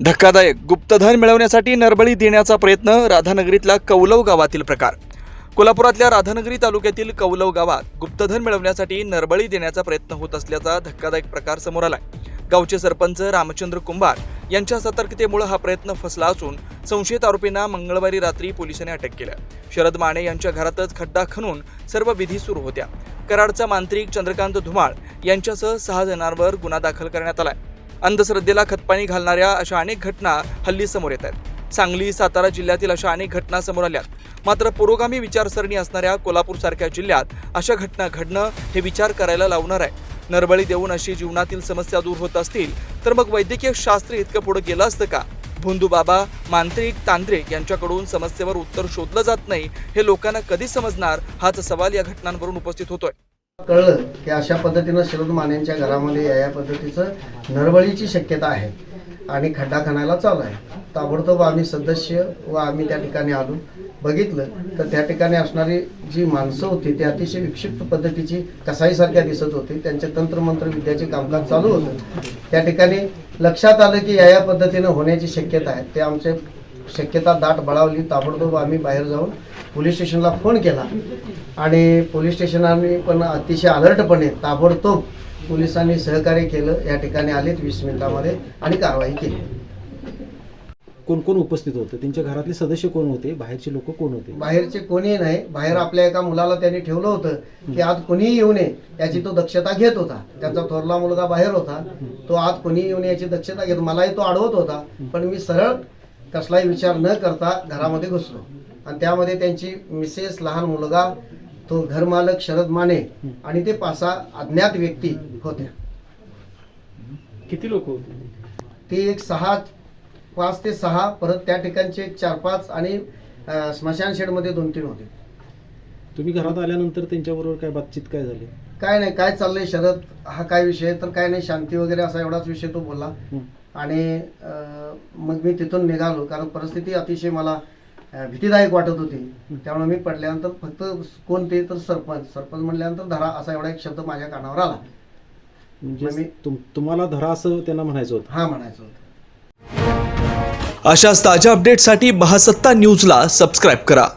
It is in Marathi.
धक्कादायक. गुप्तधन मिळवण्यासाठी नरबळी देण्याचा प्रयत्न राधानगरीतला कौलव गावातील प्रकार. कोल्हापुरातल्या राधानगरी तालुक्यातील कौलव गावात गुप्तधन मिळवण्यासाठी नरबळी देण्याचा प्रयत्न होत असल्याचा धक्कादायक प्रकार समोर आलाय. गावचे सरपंच रामचंद्र कुंभार यांच्या सतर्कतेमुळे हा प्रयत्न फसला असून संशयित आरोपींना मंगळवारी रात्री पोलिसांनी अटक केल्या शरद माने यांच्या घरातच खड्डा खणून सर्व विधी सुरू होत्या. कराडचा मांत्रिक चंद्रकांत धुमाळ यांच्यासह सहा जणांवर गुन्हा दाखल करण्यात आलाय. अंधश्रद्धेला खतपाणी घालणाऱ्या अशा अनेक घटना हल्ली समोर येत आहेत. सांगली सातारा जिल्ह्यातील अशा अनेक घटना समोर आल्यात. मात्र पुरोगामी विचारसरणी असणाऱ्या कोल्हापूरसारख्या जिल्ह्यात अशा घटना घडणं हे विचार करायला लावणार आहे. नरबळी देऊन अशी जीवनातील समस्या दूर होत असतील तर मग वैद्यकीय शास्त्र इतकं पुढे गेलं असतं का? भोंदू बाबा मांत्रिक तांत्रिक यांच्याकडून समस्येवर उत्तर शोधलं जात नाही हे लोकांना कधी समजणार? हाच सवाल या घटनांवरून उपस्थित होतोय. कळलं की अशा पद्धतीनं शरद मानेंच्या घरामध्ये या या पद्धतीचं नरबळीची शक्यता आहे आणि खड्डा खणायला चालू आहे. ताबडतोब आम्ही सदस्य व आम्ही त्या ठिकाणी आलो बघितलं तर त्या ठिकाणी असणारी जी माणसं होती ती अतिशय विक्षिप्त पद्धतीची कसाईसारख्या दिसत होती. त्यांचे तंत्रमंत्र विद्याचे कामकाज चालू होतं. त्या ठिकाणी लक्षात आलं की या या पद्धतीनं होण्याची शक्यता आहे. ते आमचे शक्यता दाट बळावली ताबडतोब आम्ही बाहेर जाऊन पोलीस स्टेशनला फोन केला. आणि पोलीस स्टेशनाने पण अतिशय अलर्टपणे ताबडतोब पोलिसांनी सहकार्य केलं. या ठिकाणी आलेत वीस मिनिटामध्ये आणि कारवाई केली. कोण कोण उपस्थित होते? त्यांच्या घरातले सदस्य कोण होते? बाहेरचे लोक कोण होते? बाहेरचे कोणीही नाही. बाहेर आपल्या एका मुलाला त्यांनी ठेवलं होतं की आज कोणीही येऊ नये याची तो दक्षता घेत होता. त्याचा थोरला मुलगा बाहेर होता. तो आज कोणीही येऊ नये याची दक्षता घेत मलाही तो अडवत होता. पण मी सरळ कसलाही विचार न करता घरामध्ये घुसलो. आणि त्यामध्ये त्यांची मिसेस लहान मुलगा तो घरमालक शरद माने आणि ते पाच सहा अज्ञात व्यक्ती होत्या. किती लोक होते? ते एक सहा पाच ते सहा परत त्या ठिकाणचे एक चार पाच आणि अं, स्मशान शेडमध्ये दोन तीन होते. तुम्ही घरात आल्यानंतर त्यांच्याबरोबर काय बातचीत काय झाली? काय नाही काय चाललंय शरद? हा काय विषय? तर काय नाही शांती वगैरे असा एवढाच विषय तो बोलला. हं. आणि मग मी तिथून निघालो. कारण परिस्थिती अतिशय मला भीतीदायक वाटत होती. त्यामुळे मी पडल्यानंतर फक्त कोण ते तर सरपंच. सरपंच म्हणल्यानंतर धरा असा एवढा एक शब्द माझ्या कानावर आला. म्हणजे तुम- तुम्हाला धरा असं त्यांना म्हणायचं होतं. हा म्हणायचं होतं. अशाच ताज्या अपडेटसाठी महासत्ता न्यूजला सबस्क्राईब करा.